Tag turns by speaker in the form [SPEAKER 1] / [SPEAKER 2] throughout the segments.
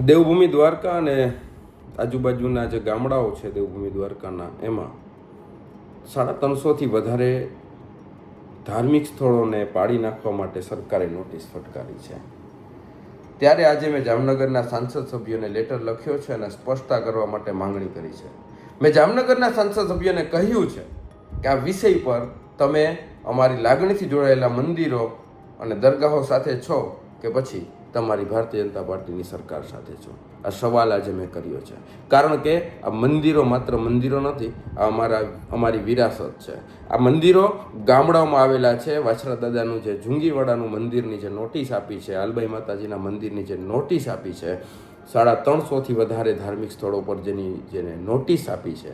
[SPEAKER 1] દેવભૂમિ દ્વારકા અને આજુબાજુના જે ગામડાઓ છે દેવભૂમિ દ્વારકાના, એમાં સાડા ત્રણસોથી વધારે ધાર્મિક સ્થળોને પાડી નાખવા માટે સરકારે નોટિસ ફટકારી છે. ત્યારે આજે મેં જામનગરના સાંસદ સભ્યોને લેટર લખ્યો છે અને સ્પષ્ટતા કરવા માટે માંગણી કરી છે. મેં જામનગરના સાંસદ સભ્યોને કહ્યું છે કે આ વિષય પર તમે અમારી લાગણીથી જોડાયેલા મંદિરો અને દરગાહો સાથે છો કે પછી તમારી ભારતીય જનતા પાર્ટીની સરકાર સાથે છો. આ સવાલ આજે મેં કર્યો છે. કારણ કે આ મંદિરો માત્ર મંદિરો નથી, આ અમારા, અમારી વિરાસત છે. આ મંદિરો ગામડાઓમાં આવેલા છે. વાછરા દાદાનું જે જુંગીવાડાનું મંદિરની જે નોટિસ આપી છે, આલબાઈ માતાજીના મંદિરની જે નોટિસ આપી છે, સાડા ત્રણસોથી વધારે ધાર્મિક સ્થળો પર જેની જેને નોટિસ આપી છે,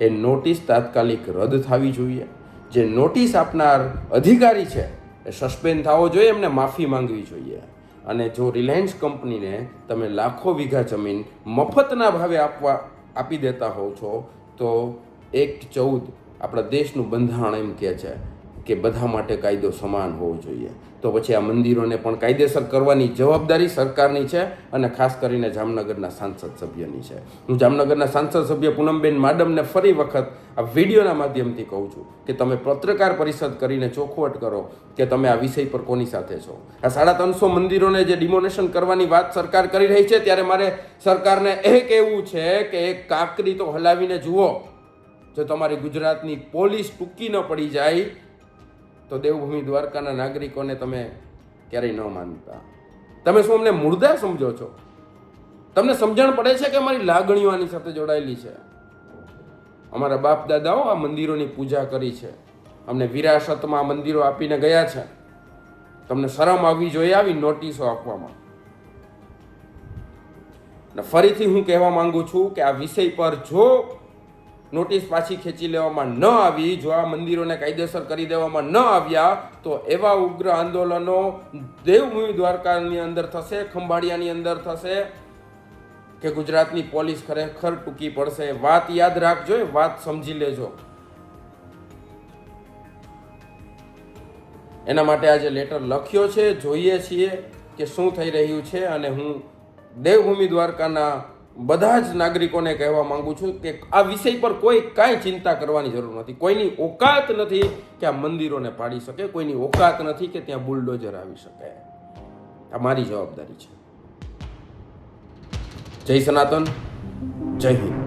[SPEAKER 1] એ નોટિસ તાત્કાલિક રદ થવી જોઈએ. જે નોટિસ આપનાર અધિકારી છે, એ સસ્પેન્ડ થવો જોઈએ, એમને માફી માંગવી જોઈએ. અને જો રિલાયન્સ કંપનીને તમે લાખો વીઘા જમીન મફતના ભાવે આપવા આપી દેતા હોવ છો, તો એક્ટ ચૌદ આપણા દેશનું બંધારણ એમ કહે છે. કે બધા માટે કાયદો સમાન હોવો જોઈએ. તો પછી આ મંદિરોને પણ કાયદેસર કરવાની જવાબદારી સરકારની છે અને ખાસ કરીને જામનગરના સાંસદ સભ્યની છે. હું જામનગરના સાંસદ સભ્ય પૂનમબેન માડમને ફરી વખત આ વિડીયોના માધ્યમથી કહું છું કે તમે પત્રકાર પરિષદ કરીને ચોખવટ કરો કે તમે આ વિષય પર કોની સાથે છો. આ સાડા ત્રણસો મંદિરોને જે ડિમોનેશન કરવાની વાત સરકાર કરી રહી છે ત્યારે મારે સરકારને એ કહેવું છે કે એક કાકરી તો હલાવીને જુઓ. જો તમારી ગુજરાતની પોલીસ ટૂંકી ન પડી જાય તો દેવભૂમિ દ્વારકાના નાગરિકોને તમે ક્યારેય ન માનતા. તમે શું અમને મુર્દા સમજો છો? તમને સમજણ પડે છે કે અમારી લાગણીઓ આની સાથે જોડાયેલી છે? અમારા બાપ દાદાઓ આ મંદિરોની પૂજા કરી છે. અમને વિરાસતમાં આ મંદિરો આપીને ગયા છે. તમને શરમ આવવી જોઈએ આવી નોટિસો આપવામાં. અને ફરીથી હું કહેવા માંગુ છું કે આ વિષય પર જો નોટિસ પાછી ખેંચી લેવામાં ન આવી, જો આ મંદિરોને કાયદેસર કરી દેવામાં ન આવ્યા, તો એવા ઉગ્ર આંદોલનો દેવભૂમિ દ્વારકાની અંદર થશે, ખંભાળિયાની અંદર થશે, કે ગુજરાતની પોલીસ ખરેખર ટૂંકી પડશે. વાત યાદ રાખજો વાત સમજી લેજો. એના માટે આજે લેટર લખ્યો છે, જોઈએ છીએ કે શું થઈ રહ્યું છે, અને હું દેવભૂમિ દ્વારકાના બધા જ નાગરિકોને કહેવા માંગુ છું કે આ વિષય પર કોઈ કાંઈ ચિંતા કરવાની જરૂર નથી. કોઈની ઓકાત નથી કે આ મંદિરોને પાડી શકે, કોઈની ઓકાત નથી કે ત્યાં બુલડોઝર આવી શકે. આ મારી જવાબદારી છે. જય સનાતન, જય હિન્દ.